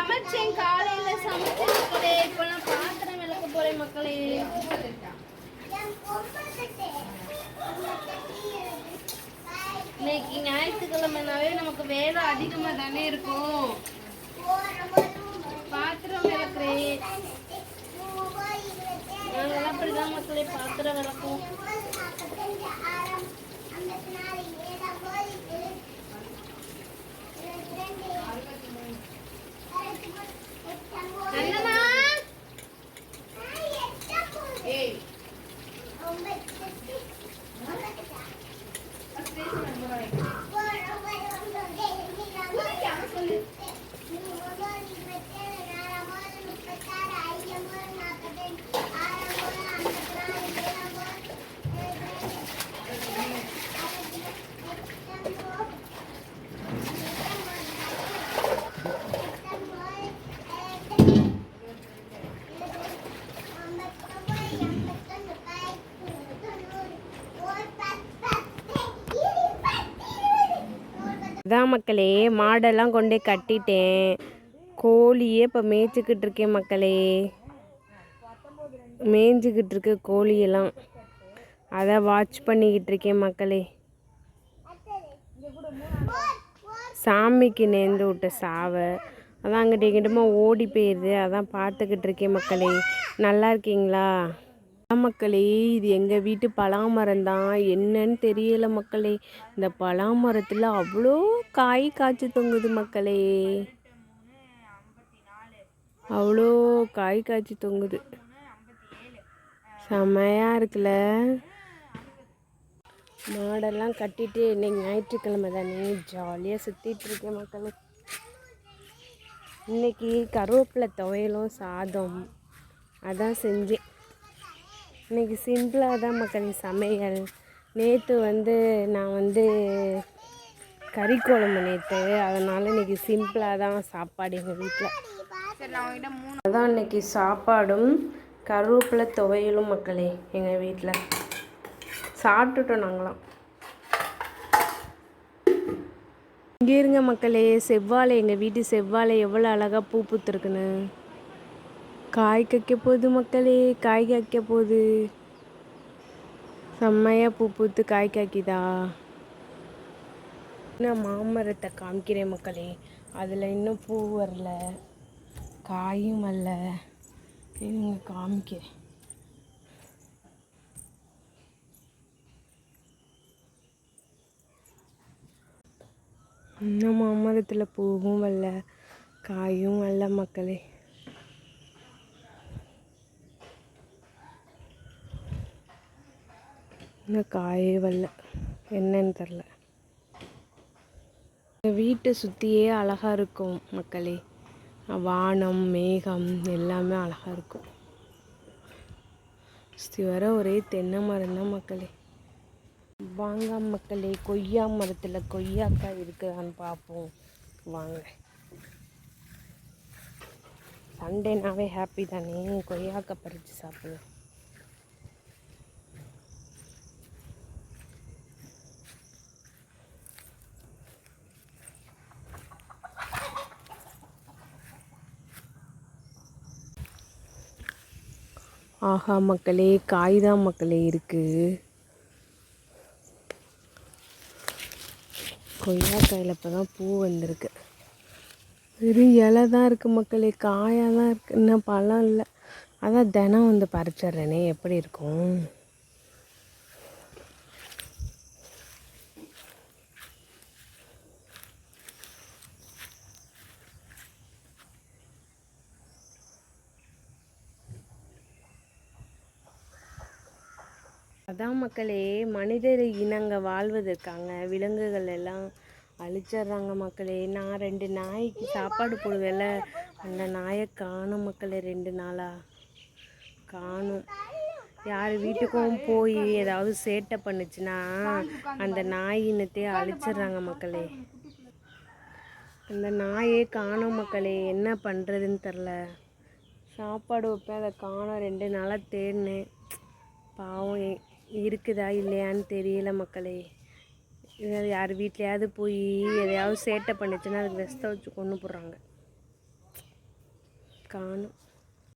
சமைச்சேன் காலையில சமைச்சு மக்களே இப்போ நான் பாத்திரம் விளக்க போறேன் மக்களே. இன்னைக்கு ஞாயிற்றுக்கிழமைனாவே நமக்கு வேலை அதிகமாக தானே இருக்கும். பாத்திரம் விளக்குறேன். நாங்களாம் அப்படிதான் மக்களே பாத்திரம் விளக்கும் இதான் மக்களே மாடெல்லாம் கொண்டு கட்டிட்டேன். கோழியே இப்போ மேய்ச்சிக்கிட்டு இருக்கேன் மக்களே. மேய்ஞ்சிக்கிட்டு இருக்கு கோழியெல்லாம். அதை வாட்ச் பண்ணிக்கிட்டு இருக்கேன் மக்களே. சாமிக்கு நேர்ந்து விட்ட சாவை. அதான் அங்கிட்ட இங்கிட்டமா ஓடி போயிடுது. அதான் பார்த்துக்கிட்டு இருக்கேன் மக்களே. நல்லா இருக்கீங்களா? மக்களே இது எங்கள் வீட்டு பலாமரம் தான் என்னன்னு தெரியல மக்களே. இந்த பலாமரத்தில் அவ்வளோ காய் காய்ச்சி தொங்குது மக்களே. அவ்வளோ காய் காய்ச்சி தொங்குது. செமையாக இருக்குல்ல. மாடெல்லாம் கட்டிட்டு இன்னைக்கு ஞாயிற்றுக்கிழமை தானே. ஜாலியாக சுற்றிட்டு இருக்கேன் மக்களே. இன்னைக்கு கருவேப்பிலை துவையலும் சாதம். அதான் செஞ்சேன். இன்னைக்கு சிம்பிளாக தான் மக்களே சமையல். நேற்று வந்து நான் வந்து கறி குழம்பு நேற்று அதனால் இன்னைக்கு சிம்பிளாக தான் சாப்பாடு எங்கள் வீட்டில் அதான் இன்னைக்கு சாப்பாடும் கருவேப்பிலை துவையலும் மக்களே எங்கள் வீட்டில் சாப்பிட்டுட்டோம் நாங்களாம். இங்கே இருங்க மக்களே செவ்வாழை எங்கள் வீட்டு செவ்வாழை எவ்வளோ அழகாக பூ பூத்துருக்குன்னு. காய் காய்க்க போகுது மக்களே காய் காய்க்க போகுது. செம்மையாக பூ பூத்து காய் காய்க்குதா? நான் மாமரத்தை காமிக்கிறேன் மக்களே. அதில் இன்னும் பூ வரல. காயும் வரல. இருங்க காமிக்கிறேன். இன்னும் மாமரத்தில் பூவும் வரல. காயும் வரல மக்களே. இன்னும் காயே வரல. என்னன்னு தெரில வீட்டை சுற்றியே அழகாக இருக்கும் மக்களே. வானம் மேகம் எல்லாமே அழகாக இருக்கும். சுற்றி வர ஒரே தென்னை மரம் தான் மக்களே. வாங்க மக்களே கொய்யா மரத்தில் கொய்யாக்காய் இருக்குதான்னு பார்ப்போம். வாங்க. சண்டேனாவே ஹாப்பி தானே. கொய்யாக்காய் பறித்து சாப்பிடுவேன் ஆஹா மக்களே காய் தான் மக்களே இருக்குது கொய்யாக்காயில் இப்போ தான் பூ வந்திருக்கு. வெறும் இலை தான் இருக்குது மக்களே காயாக தான் இருக்குது இன்னும் பழம் இல்லை. அதான் தினம் வந்து பறிச்சிட்றேனே எப்படி இருக்கும்? அதான் மக்களே மனிதர் இனங்க வாழ்வதற்காங்க விலங்குகள் எல்லாம் அழிச்சிடுறாங்க மக்களே. நான் ரெண்டு நாய்க்கு சாப்பாடு போடுவேல அந்த நாயை காணும் மக்களே ரெண்டு நாளா? காணும். யார் வீட்டுக்கும் போய் ஏதாவது சேட்டை பண்ணுச்சுன்னா அந்த நாய் இனத்தையே அழிச்சிடுறாங்க மக்களே. அந்த நாயே காணும் மக்களே என்ன பண்ணுறதுன்னு தெரில. சாப்பாடு வைப்பேன் அதை காணோம். ரெண்டு நாளாக தேடினேன் பாவம். இருக்குதா இல்லையான்னு தெரியல மக்களே. யார் வீட்லையாவது போய் எதையாவது சேட்டை பண்ணிச்சுன்னா அதுக்கு விஷத்தை வச்சு கொண்டு போடுறாங்க. காணும்.